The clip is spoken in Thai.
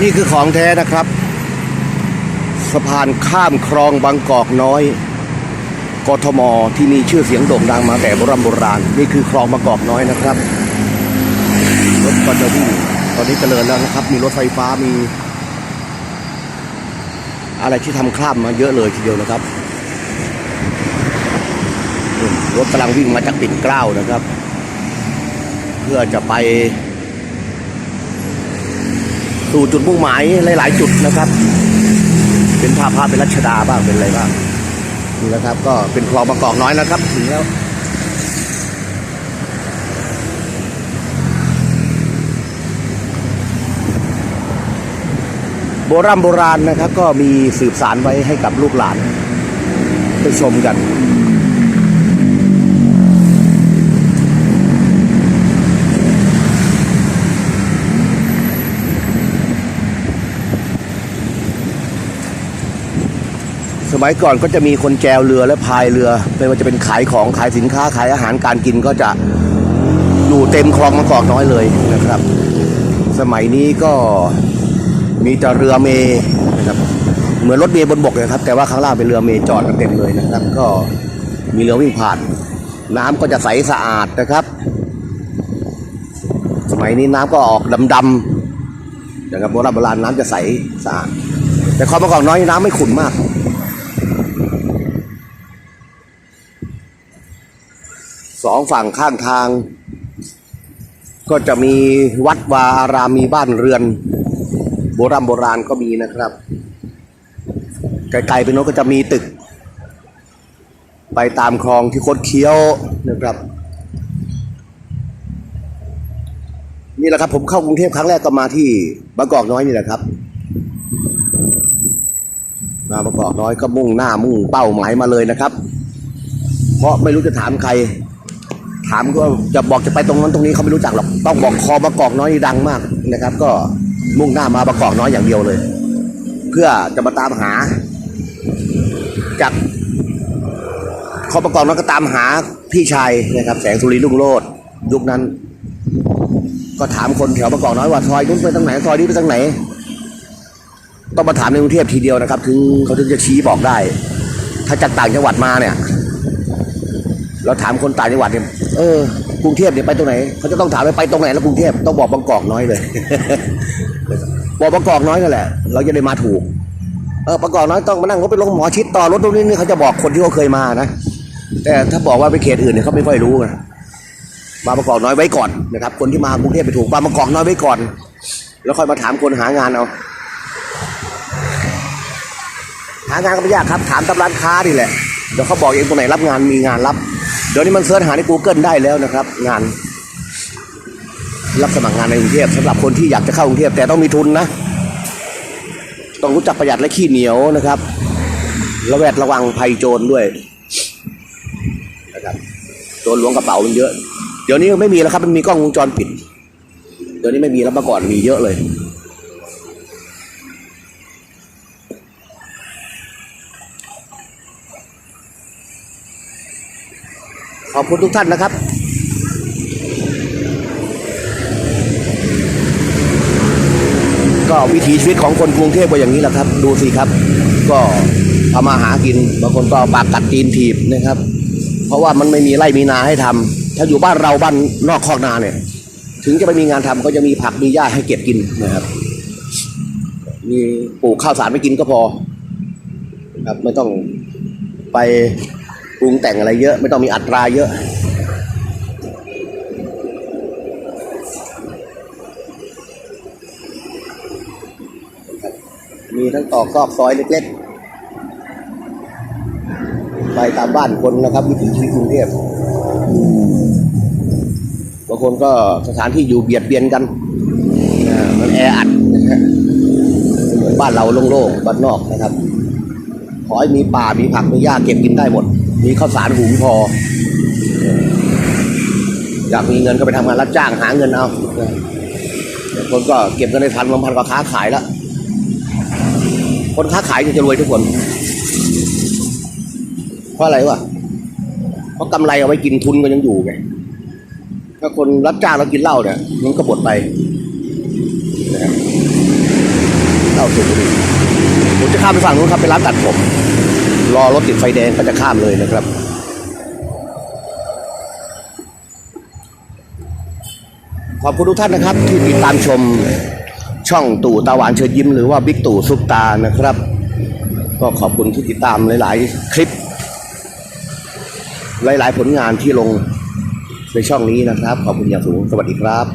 นี่คือของแท้นะครับ สะพานข้ามคลองบางกอกน้อย กทมที่มีชื่อเสียงโด่งดังมาแต่โบราณโบราณ นี่คือคลองบางกอกน้อยนะครับ รถก็จะวิ่งตอนนี้เจริญแล้วนะครับ มีรถไฟฟ้ามี อะไรที่ทำข้ามมาเยอะเลยทีเดียวนะครับ รถกำลังวิ่งมาจากปิ่นเกล้านะครับ เพื่อจะไป สู่จุดมุ่งหมายหลาย ๆ จุดนะครับ เป็นทาพระเป็นรัชดาบ้างเป็นอะไรบ้างนี่นะครับ ก็เป็นคลองบางกอกน้อยนะครับถึงแล้วโบราณโบราณนะครับ ก็มีสืบสารไว้ให้กับลูกหลานได้ชมกัน สมัยก่อนก็จะมีคนแจวเรือและพายเรือ ไม่ว่าจะเป็นขายของขายสินค้าขายอาหารการกินก็จะอยู่เต็มคลองมะกอกน้อยเลยนะครับ สมัยนี้ก็มีแต่เรือเมนะครับ เหมือนรถเมล์บนบกนะครับ แต่ว่าข้างล่างเป็นเรือเมล์จอดกันเต็มเลยนะครับ ก็มีเรือวิ่งผ่าน น้ำก็จะใสสะอาดนะครับ สมัยนี้น้ำก็ออกดำๆนะครับโบราณโบราณน้ำจะใสสะอาดแต่คลองมะกอกน้อยน้ำไม่ขุ่นมาก สองฝั่งข้างทาง ก็จะมีวัดวาอารามมีบ้านเรือน โบราณโบราณก็มีนะครับไกลๆไปโน้นก็จะมีตึก ไปตามคลองที่คดเคี้ยวนะครับ นี่แหละครับผมเข้ากรุงเทพครั้งแรกก็มาที่บางกอกน้อยนี่แหละครับมาบางกอกน้อยก็มุ่งหน้ามุ่งเป้าหมายมาเลยนะครับ เพราะไม่รู้จะถามใคร ถามก็จะบอกจะไปตรงนั้นตรงนี้เขาไม่รู้จักหรอก ต้องบอกคอบางกอกน้อยดีดังมากนะครับ ก็มุ่งหน้ามาบางกอกน้อยอย่างเดียวเลย เพื่อจะมาตามหา จากคอบางกอกน้อยก็ตามหาพี่ชายนะครับ แสงสุรีรุ่งโรจน์ยุคนั้น ก็ถามคนแถวบางกอกน้อยว่าซอยนู้นไปทางไหนซอยนี้ไปทางไหนต้องมาถามในกรุงเทพทีเดียวนะครับ ถึงเขาถึงจะชี้บอกได้ ถ้าจากต่างจังหวัดมาเนี่ย เราถามคนต่างจังหวัดเนี่ยเออกรุงเทพเนี่ยไปตรงไหนเขาจะต้องถามว่าไปตรงไหนแล้วกรุงเทพต้องบอกบางกอกน้อยเลย บอกบางกอกน้อยนั่นแหละ เราจะได้มาถูกเออบางกอกน้อยต้องมานั่งรถไปลงหมอชิดต่อรถตรงนี้นี่เขาจะบอกคนที่เขาเคยมานะแต่ถ้าบอกว่าไปเขตอื่นเนี่ยเขาไม่ค่อยรู้นะมาบางกอกน้อยไว้ก่อนนะครับ คนที่มากรุงเทพไปถูกมาบางกอกน้อยไว้ก่อน แล้วค่อยมาถามคนหางานเอาหางานก็ไม่ยากครับ ถามตำร้านค้านี่แหละเดี๋ยวเขาบอกเองตรงไหนรับงานมีงานรับ เดี๋ยวนี้มันเสิร์ชหาใน Google ได้แล้วนะครับ งานรับสมัครงานในกรุงเทพสำหรับคนที่อยากจะเข้ากรุงเทพแต่ต้องมีทุนนะ ต้องรู้จักประหยัดและขี้เหนียวนะครับ ระแวดระวังภัยโจรด้วยนะครับโจรล้วงกระเป๋ามันเยอะ เดี๋ยวนี้ไม่มีแล้วครับมันมีกล้องวงจรปิด เดี๋ยวนี้ไม่มีแล้วเมื่อก่อนมีเยอะเลย ขอบคุณทุกท่านนะครับก็วิถีชีวิตของคนกรุงเทพก็อย่างนี้แหละครับ ดูสิครับ ก็ทำมาหากินบางคนก็ปากกัดตีนถีบนะครับ เพราะว่ามันไม่มีไร่มีนาให้ทำถ้าอยู่บ้านเราบ้านนอกคอกนาเนี่ย ถึงจะไม่มีงานทำก็จะมีผักมีหญ้าให้เก็บกินนะครับ มีปลูกข้าวสารไม่กินก็พอครับไม่ต้องไป ปรุงแต่งอะไรเยอะไม่ต้องมีอัตราเยอะ มีทั้งตอกซอกซอยเล็กๆ ไปตามบ้านคนนะครับวิถีชีวิตกรุงเทพบางคนก็สถานที่อยู่เบียดเบียนกันมันแออัดนะฮะเหมือนบ้านเราโล่งๆบ้านนอกนะครับ ขอให้มีป่ามีผักมีหญ้าเก็บกินได้หมด มีข้าวสารหุงพอ อยากมีเงินก็ไปทำงานรับจ้างหาเงินเอาคนก็เก็บเงินในทันบางพันก็ค้าขายแล้ว คนค้าขายจะรวยทุกคน เพราะอะไรวะ เพราะกำไรเอาไว้กินทุนก็ยังอยู่ไง ถ้าคนรับจ้างแล้วกินเหล้าเนี่ยมันก็หมดไปนะครับเข้าสุพรรณบุรีผมจะข้ามไปฝั่งนู้นครับเป็นร้านตัดผม รอรถติดไฟแดงก็จะข้ามเลยนะครับขอบคุณทุกท่านนะครับ ที่ติดตามชมช่องตู่ตาหวานเชิญยิ้มหรือว่าบิ๊กตู่ซุปตานะครับ ก็ขอบคุณที่ติดตามหลาย ๆ คลิป หลาย ๆ ผลงานที่ลงในช่องนี้นะครับ ขอบคุณอย่างสูงสวัสดีครับ